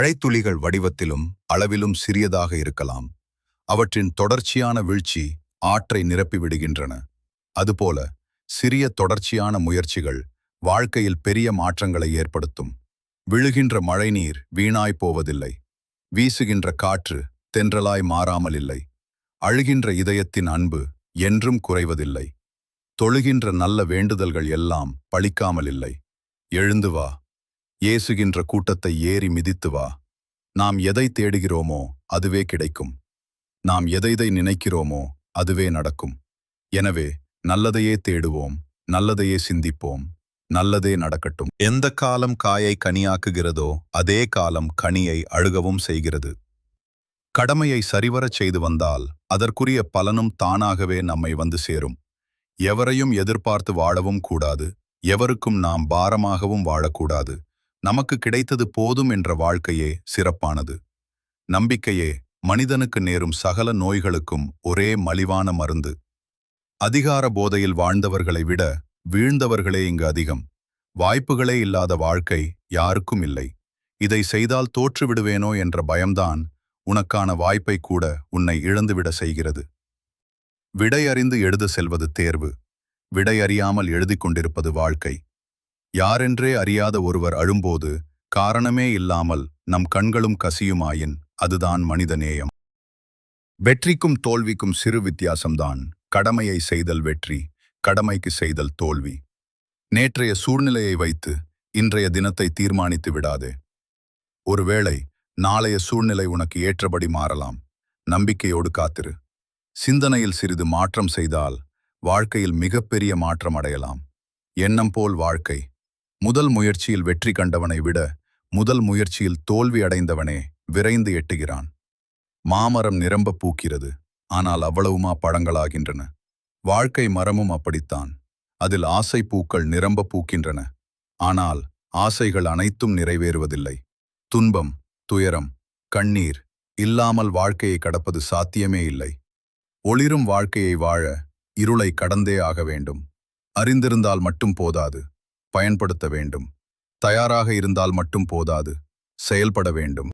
மழைத்துளிகள் வடிவத்திலும் அளவிலும் சிறியதாக இருக்கலாம். அவற்றின் தொடர்ச்சியான வீழ்ச்சி ஆற்றை நிரப்பிவிடுகின்றன. அதுபோல சிறிய தொடர்ச்சியான முயற்சிகள் வாழ்க்கையில் பெரிய மாற்றங்களை ஏற்படுத்தும். விழுகின்ற மழைநீர் வீணாய்ப் போவதில்லை. வீசுகின்ற காற்று தென்றலாய் மாறாமல் இல்லை அழுகின்ற இதயத்தின் அன்பு என்றும் குறைவதில்லை. தொழுகின்ற நல்ல வேண்டுதல்கள் எல்லாம் பழிக்காமல் இல்லை எழுந்து வா. ஏசுகின்ற கூட்டத்தை ஏறி மிதித்து வா. நாம் எதை தேடுகிறோமோ அதுவே கிடைக்கும். நாம் எதைதை நினைக்கிறோமோ அதுவே நடக்கும். எனவே நல்லதையே தேடுவோம் நல்லதையே சிந்திப்போம் நல்லதே நடக்கட்டும். எந்த காலம் காயை கனியாக்குகிறதோ அதே காலம் கனியை அழுகவும் செய்கிறது. கடமையை சரிவரச் செய்து வந்தால் அதற்குரிய பலனும் தானாகவே நம்மை வந்து சேரும். எவரையும் எதிர்பார்த்து வாழவும் கூடாது எவருக்கும் நாம் பாரமாகவும் வாழக்கூடாது. நமக்கு கிடைத்தது போதும் என்ற வாழ்க்கையே சிறப்பானது. நம்பிக்கையே மனிதனுக்கு நேரும் சகல நோய்களுக்கும் ஒரே மலிவான மருந்து. அதிகார போதையில் வாழ்ந்தவர்களை விட வீழ்ந்தவர்களே இங்கு அதிகம். வாய்ப்புகளே இல்லாத வாழ்க்கை யாருக்கும் இல்லை. இதை செய்தால் தோற்றுவிடுவேனோ என்ற பயம்தான் உனக்கான வாய்ப்பை கூட உன்னை இழந்துவிட செய்கிறது. விடையறிந்து எழுத செல்வது தேர்வு. விடை அறியாமல் எழுதிக் கொண்டிருப்பது வாழ்க்கை. யாரென்றே அறியாத ஒருவர் அழும்போது காரணமே இல்லாமல் நம் கண்களும் கசியுமாயின் அதுதான் மனித நேயம். வெற்றிக்கும் தோல்விக்கும் சிறு வித்தியாசம்தான் கடமையை செய்தல் வெற்றி கடமைக்கு செய்தல் தோல்வி. நேற்றைய சூழ்நிலையை வைத்து இன்றைய தினத்தை தீர்மானித்து விடாதே. ஒருவேளை நாளைய சூழ்நிலை உனக்கு ஏற்றபடி மாறலாம். நம்பிக்கையோடு காத்திரு. சிந்தனையில் சிறிது மாற்றம் செய்தால் வாழ்க்கையில் மிகப்பெரிய மாற்றம் அடையலாம். எண்ணம் போல் வாழ்க்கை முதல் முயற்சியில் வெற்றி கண்டவனை விட முதல் முயற்சியில் தோல்வி அடைந்தவனே விரைந்து எட்டுகிறான். மாமரம் நிரம்ப பூக்கிறது ஆனால் அவ்வளவுமா பழங்களாகின்றன. வாழ்க்கை மரமும் அப்படித்தான். அதில் ஆசை பூக்கள் நிரம்ப பூக்கின்றன. ஆனால் ஆசைகள் அனைத்தும் நிறைவேறுவதில்லை. துன்பம் துயரம் கண்ணீர் இல்லாமல் வாழ்க்கையை கடப்பது சாத்தியமே இல்லை. ஒளிரும் வாழ்க்கையை வாழ இருளை கடந்தே ஆக வேண்டும். அறிந்திருந்தால் மட்டும் போதாது. பயன்படுத்த வேண்டும். தயாராக இருந்தால் மட்டும் போதாது. செயல்பட வேண்டும்.